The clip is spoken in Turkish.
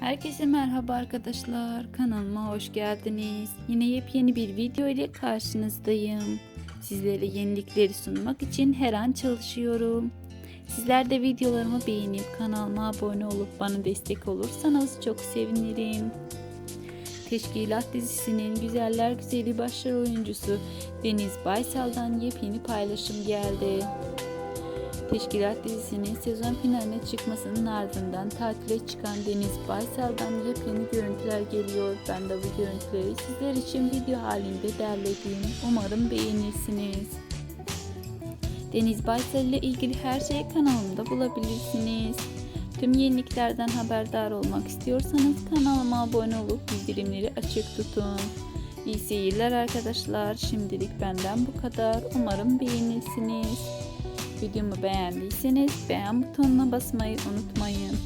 Herkese merhaba arkadaşlar. Kanalıma hoş geldiniz. Yine yepyeni bir video ile karşınızdayım. Sizlere yenilikleri sunmak için her an çalışıyorum. Sizler de videolarımı beğenip kanalıma abone olup bana destek olursanız çok sevinirim. Teşkilat dizisinin Güzeller Güzeli başrol oyuncusu Deniz Baysal'dan yepyeni paylaşım geldi. Teşkilat dizisinin sezon finaline çıkmasının ardından tatile çıkan Deniz Baysal'dan yepyeni görüntüler geliyor. Ben de bu görüntüleri sizler için video halinde derledim. Umarım beğenirsiniz. Deniz Baysal ile ilgili her şeyi kanalımda bulabilirsiniz. Tüm yeniliklerden haberdar olmak istiyorsanız kanalıma abone olup bildirimleri açık tutun. İyi seyirler arkadaşlar. Şimdilik benden bu kadar. Umarım beğenirsiniz. Videomu beğendiyseniz beğen butonuna basmayı unutmayın.